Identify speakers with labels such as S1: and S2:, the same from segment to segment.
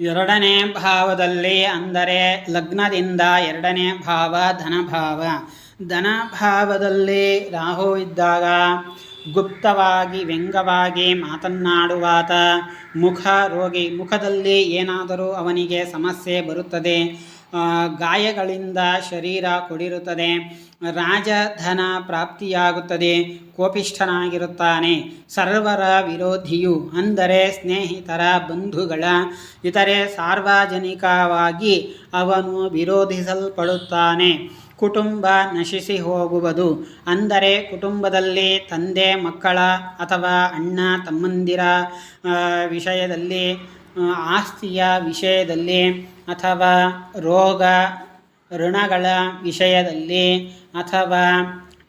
S1: ಎರಡನೇ ಭಾವದಲ್ಲಿ ಅಂದರೆ ಲಗ್ನದಿಂದ ಎರಡನೇ ಭಾವ ಧನಭಾವ. ಧನಭಾವದಲ್ಲಿ ರಾಹು ಇದ್ದಾಗ ಗುಪ್ತವಾಗಿ ವ್ಯಂಗವಾಗಿ ಮಾತನ್ನಾಡುವಾತ. ಮುಖ ರೋಗಿ ಮುಖದಲ್ಲಿ ಏನಾದರೂ ಅವನಿಗೆ ಸಮಸ್ಯೆ ಬರುತ್ತದೆ. ಗಾಯಗಳಿಂದ ಶರೀರ ಕೊಡಿರುತ್ತದೆ. ರಾಜಧನ ಪ್ರಾಪ್ತಿಯಾಗುತ್ತದೆ. ಕೋಪಿಷ್ಠನಾಗಿರುತ್ತಾನೆ. ಸರ್ವರ ವಿರೋಧಿಯು ಅಂದರೆ ಸ್ನೇಹಿತರ ಬಂಧುಗಳ, ಇತರೆ ಸಾರ್ವಜನಿಕವಾಗಿ ಅವನು ವಿರೋಧಿಸಲ್ಪಡುತ್ತಾನೆ. ಕುಟುಂಬ ನಶಿಸಿ ಹೋಗುವುದು ಅಂದರೆ ಕುಟುಂಬದಲ್ಲಿ ತಂದೆ, ಮಕ್ಕಳ ಅಥವಾ ಅಣ್ಣ, ತಮ್ಮಂದಿರ ವಿಷಯದಲ್ಲಿ ಆಸ್ತಿಯ ವಿಷಯದಲ್ಲಿ ಅಥವಾ ರೋಗ ಋಣಗಳ ವಿಷಯದಲ್ಲಿ ಅಥವಾ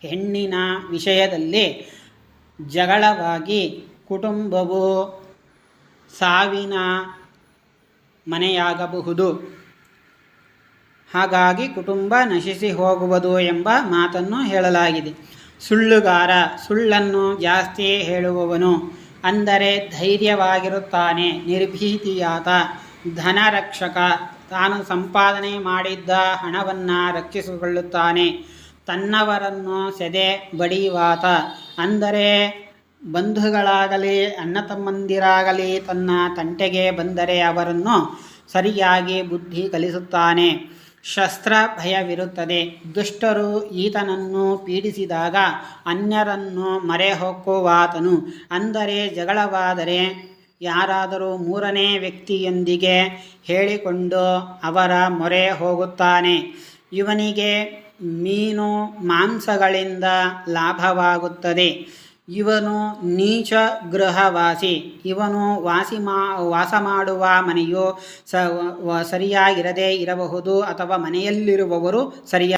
S1: ಹೆಣ್ಣಿನ ವಿಷಯದಲ್ಲಿ ಜಗಳವಾಗಿ ಕುಟುಂಬವು ಸಾವಿನ ಮನೆಯಾಗಬಹುದು. ಹಾಗಾಗಿ ಕುಟುಂಬ ನಶಿಸಿ ಹೋಗುವುದು ಎಂಬ ಮಾತನ್ನು ಹೇಳಲಾಗಿದೆ. ಸುಳ್ಳುಗಾರ ಸುಳ್ಳನ್ನು ಜಾಸ್ತಿ ಹೇಳುವವನು ಅಂದರೆ ಧೈರ್ಯವಾಗಿರುತ್ತಾನೆ, ನಿರ್ಭೀತಿಯಾದ ಧನರಕ್ಷಕ. ತಾನು ಸಂಪಾದನೆ ಮಾಡಿದ್ದ ಹಣವನ್ನು ರಕ್ಷಿಸಿಕೊಳ್ಳುತ್ತಾನೆ. ತನ್ನವರನ್ನು ಸೆದೆ ಬಡಿಯುವಾತ. ಅಂದರೆ ಬಂಧುಗಳಾಗಲಿ ಅಣ್ಣ ತಮ್ಮಂದಿರಾಗಲಿ ತನ್ನ ತಂಟೆಗೆ ಬಂದರೆ ಅವರನ್ನು ಸರಿಯಾಗಿ ಬುದ್ಧಿ ಕಲಿಸುತ್ತಾನೆ. ಶಸ್ತ್ರ ಭಯವಿರುತ್ತದೆ ದುಷ್ಟರು ಈತನನ್ನು ಪೀಡಿಸಿದಾಗ ಅನ್ಯರನ್ನು ಮರೆ ಹೊಕ್ಕುವಾತನು ಅಂದರೆ ಜಗಳವಾದರೆ ಯಾರಾದರೂ ಮೂರನೇ ವ್ಯಕ್ತಿಯೊಂದಿಗೆ ಹೇಳಿಕೊಂಡು ಅವರ ಮೊರೆ ಹೋಗುತ್ತಾನೆ. ಇವನಿಗೆ ಮೀನು, ಮಾಂಸಗಳಿಂದ ಲಾಭವಾಗುತ್ತದೆ. ಇವನು ನೀಚ ಗೃಹವಾಸಿ. ಇವನು ವಾಸಿ ಮಾ ವಾಸ ಮಾಡುವ ಮನೆಯು ಸ ಸರಿಯಾಗಿರದೇ ಇರಬಹುದು ಅಥವಾ ಮನೆಯಲ್ಲಿರುವವರು ಸರಿಯಾಗಿ